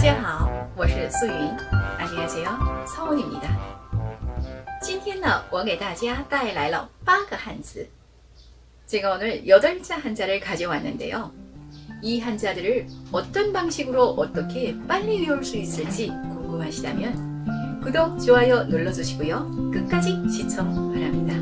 大家好，我是素云。 안녕하세요, 서원입니다. 今天呢，我给大家带来了八个汉字. 제가 오늘 8자 한자를 가져왔는데요. 이 한자들을 어떤 방식으로 어떻게 빨리 외울 수 있을지 궁금하시다면 구독, 좋아요 눌러주시고요. 끝까지 시청 바랍니다.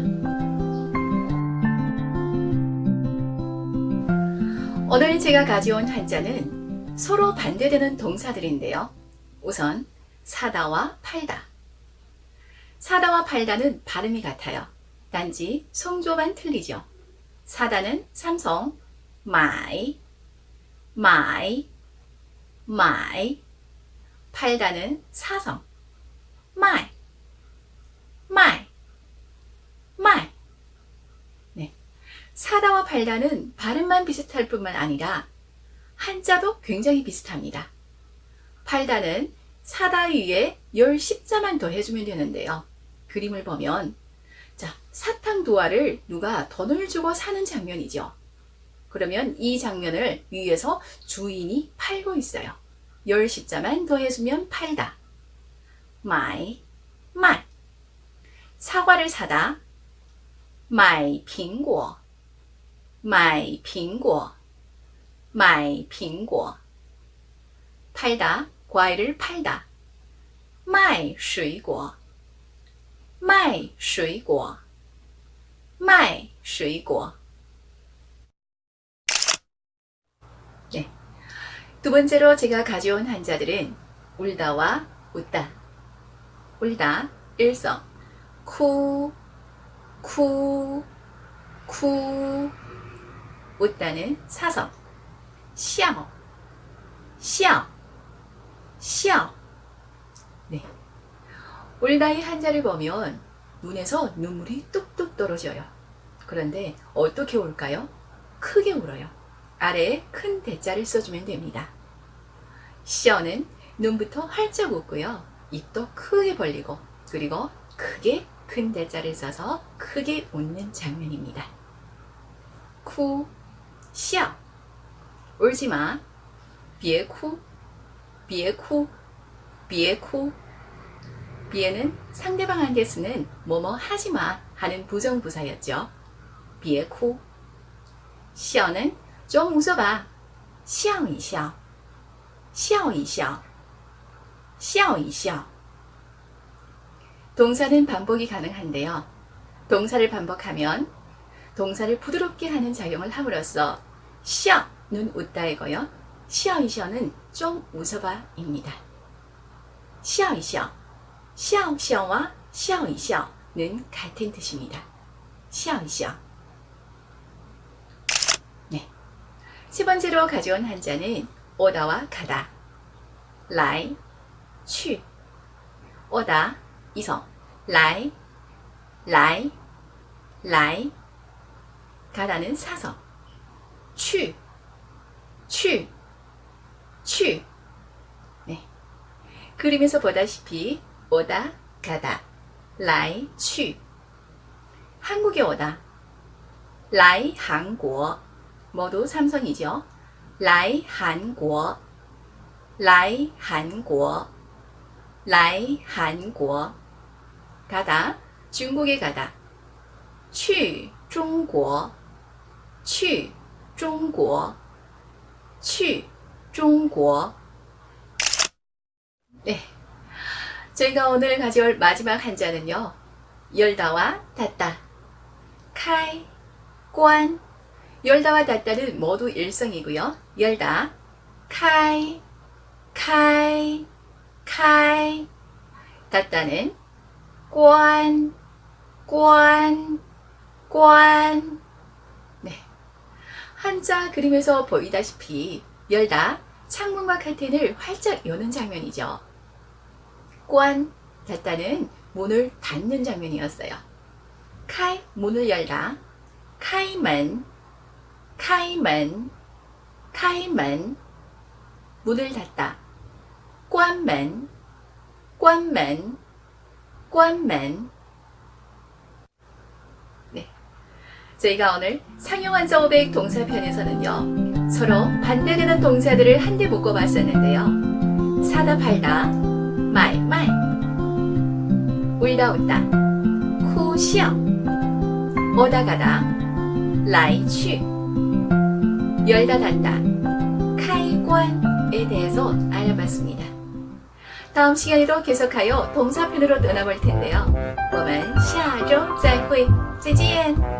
오늘 제가 가져온 한자는 서로 반대되는 동사들인데요. 우선 사다와 팔다. 사다와 팔다는 발음이 같아요. 단지 성조만 틀리죠. 사다는 삼성, 마이, 마이, 마이. 팔다는 사성, 마이, 마이, 마이. 네. 사다와 팔다는 발음만 비슷할 뿐만 아니라 한자도 굉장히 비슷합니다. 팔다는 사다 위에 열 십자만 더 해주면 되는데요. 그림을 보면 자 사탕 도화를 누가 돈을 주고 사는 장면이죠. 그러면 이 장면을 위에서 주인이 팔고 있어요. 열 십자만 더 해주면 팔다. 마이, 마이. 사과를 사다. 마이 빙고. 마이 빙고. 마이 핑고. 팔다 과일을 팔다. 마이 수이고. 마이 수이고. 마이 수이고. 네. 두 번째로 제가 가져온 한자들은 울다와 웃다. 울다 일성 쿠, 쿠, 쿠 웃다는 사성 笑, 笑. 笑. 네. 울다의 한자를 보면 눈에서 눈물이 뚝뚝 떨어져요. 그런데 어떻게 울까요? 크게 울어요. 아래에 큰 대자를 써주면 됩니다. 시어는 눈부터 활짝 웃고요. 입도 크게 벌리고 그리고 크게 큰 대자를 써서 크게 웃는 장면입니다. 쿠, 시어. 울지 마. 别哭.别哭, 别哭. 비에는 상대방한테 쓰는 뭐뭐 하지 마 하는 부정부사였죠. 别哭. 시어는 좀 웃어봐. 笑一笑.笑一笑.笑一笑. 동사는 반복이 가능한데요. 동사를 반복하면 동사를 부드럽게 하는 작용을 함으로써 笑 눈 웃다이거요. 시어이셔는 좀 웃어봐입니다. 시어이셔, 시어옥셔와 시어이셔는 같은 뜻입니다. 시어이셔. 네. 세 번째로 가져온 한자는 오다와 가다. 라이, 취. 오다, 이성. 라이, 라이, 라이. 가다는 사서. 취. 취, 취. 네. 그림에서 보다시피 오다, 가다, 라이, 취. 한국에 오다. 라이, 한국. 모두 삼성이죠. 라이, 한국. 라이, 한국. 라이, 한국. 가다, 중국에 가다. 취, 중국. 취, 중국. 去 중국. 네. 저희가 오늘 가져올 마지막 한자는요. 열다와 닫다. 카이, 관. 열다와 닫다는 모두 일성이고요. 열다. 카이, 카이. 닫다는 관, 관, 관. 네. 한자 그림에서 보이다시피 열다 창문과 카텐을 활짝 여는 장면이죠. 관 닫다는 문을 닫는 장면이었어요. 카이 문을 열다. 카이먼 카이먼 카이먼 문을 닫다. 관문 관문 관문 네. 저희가 오늘 상용한자 500 동사편에서는요. 서로 반대되는 동사들을 한데 묶어봤었는데요. 사다 팔다, 마이 마이. 울다 웃다, 쿠시어. 오다 가다, 라이 취. 열다 닫다, 카이관에 대해서 알아봤습니다. 다음 시간에도 계속하여 동사편으로 떠나볼 텐데요. 我们下周再会，再见。